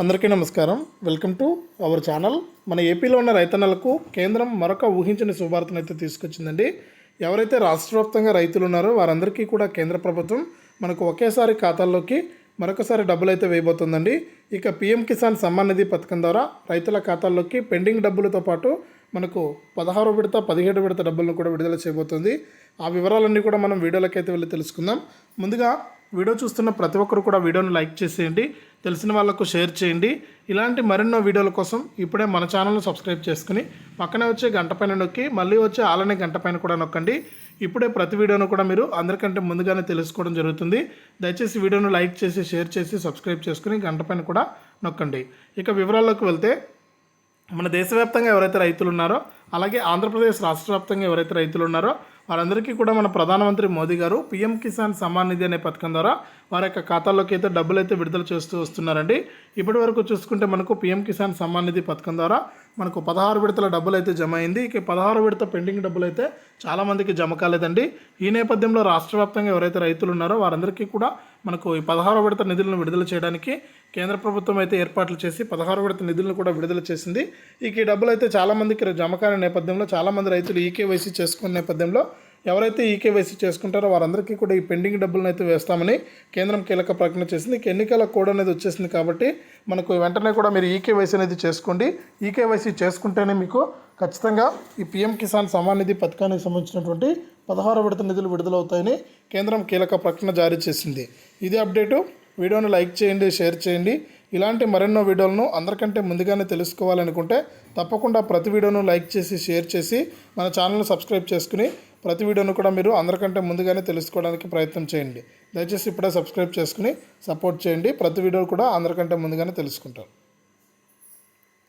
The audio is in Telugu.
అందరికీ నమస్కారం. Welcome to our channel. మన ఏపీలో ఉన్న రైతన్నలకు కేంద్రం మరొక ఊహించని శుభార్తను అయితే తీసుకొచ్చిందండి. ఎవరైతే రాష్ట్ర వ్యాప్తంగా రైతులు ఉన్నారో వారందరికీ కూడా కేంద్ర ప్రభుత్వం మనకు ఒకేసారి ఖాతాల్లోకి మరొకసారి డబ్బులు అయితే వేయబోతుందండి. ఇక పిఎం కిసాన్ సమ్మాన్ నిధి పథకం ద్వారా రైతుల ఖాతాల్లోకి పెండింగ్ డబ్బులతో పాటు మనకు పదహారు విడత పదిహేడు విడత డబ్బులను కూడా విడుదల చేయబోతుంది. ఆ వివరాలన్నీ కూడా మనం వీడియోలకైతే వెళ్ళి తెలుసుకుందాం. ముందుగా వీడియో చూస్తున్న ప్రతి ఒక్కరు కూడా వీడియోను లైక్ చేసేయండి. తెలిసిన వాళ్ళకు షేర్ చేయండి. ఇలాంటి మరెన్నో వీడియోల కోసం ఇప్పుడే మన ఛానల్ను సబ్స్క్రైబ్ చేసుకుని పక్కనే వచ్చే గంట పైన నొక్కి మళ్ళీ వచ్చే ఆలనే గంట పైన కూడా నొక్కండి. ఇప్పుడే ప్రతి వీడియోను కూడా మీరు అందరికంటే ముందుగానే తెలుసుకోవడం జరుగుతుంది. దయచేసి వీడియోను లైక్ చేసి షేర్ చేసి సబ్స్క్రైబ్ చేసుకుని గంట పైన కూడా నొక్కండి. ఇక వివరాల్లోకి వెళ్తే మన దేశవ్యాప్తంగా ఎవరైతే రైతులు ఉన్నారో అలాగే ఆంధ్రప్రదేశ్ రాష్ట్ర వ్యాప్తంగా ఎవరైతే రైతులు ఉన్నారో వారందరికీ కూడా మన ప్రధానమంత్రి మోదీ గారు పీఎం కిసాన్ సమ్మాన్ నిధి అనే పథకం ద్వారా వారి యొక్క ఖాతాల్లోకి అయితే డబ్బులు అయితే విడుదల చేస్తూ వస్తున్నారండి. ఇప్పటి వరకు చూసుకుంటే మనకు పీఎం కిసాన్ సమ్మాన్ నిధి పథకం ద్వారా మనకు పదహారు విడతల డబ్బులు అయితే జమ అయింది. ఇక పదహారు విడత పెండింగ్ డబ్బులు అయితే చాలామందికి జమ కాలేదండి. ఈ నేపథ్యంలో రాష్ట్ర వ్యాప్తంగా ఎవరైతే రైతులు ఉన్నారో వారందరికీ కూడా మనకు ఈ పదహారు విడత నిధులను విడుదల చేయడానికి కేంద్ర ప్రభుత్వం అయితే ఏర్పాట్లు చేసి పదహారు విడత నిధులను కూడా విడుదల చేసింది. ఇక ఈ డబ్బులు అయితే చాలామందికి జమ కాని నేపథ్యంలో చాలామంది రైతులు ఈకేవైసీ చేసుకునే నేపథ్యంలో ఎవరైతే ఈకేవైసీ చేసుకుంటారో వారందరికీ కూడా ఈ పెండింగ్ డబ్బులను అయితే వేస్తామని కేంద్రం కీలక ప్రకటన చేసింది. ఎన్నికల కోడ్ అనేది వచ్చేసింది కాబట్టి మనకు వెంటనే కూడా మీరు ఈకేవైసీ అనేది చేసుకోండి. ఈకేవైసీ చేసుకుంటేనే మీకు ఖచ్చితంగా ఈ పిఎం కిసాన్ సమాన్ నిధి పథకానికి సంబంధించినటువంటి పదహారు విడత నిధులు విడుదలవుతాయని కేంద్రం కీలక ప్రకటన జారీ చేసింది. ఇది అప్డేటు. వీడియోను లైక్ చేయండి షేర్ చేయండి. ఇలాంటి మరెన్నో వీడియోలను అందరికంటే ముందుగానే తెలుసుకోవాలనుకుంటే తప్పకుండా ప్రతి వీడియోను లైక్ చేసి షేర్ చేసి మన ఛానల్ను సబ్స్క్రైబ్ చేసుకుని ప్రతి వీడియోను కూడా మీరు అందరికంటే ముందుగానే తెలుసుకోవడానికి ప్రయత్నం చేయండి. దయచేసి ఇప్పుడే సబ్స్క్రైబ్ చేసుకుని సపోర్ట్ చేయండి. ప్రతి వీడియో కూడా అందరికంటే ముందుగానే తెలుసుకుంటారు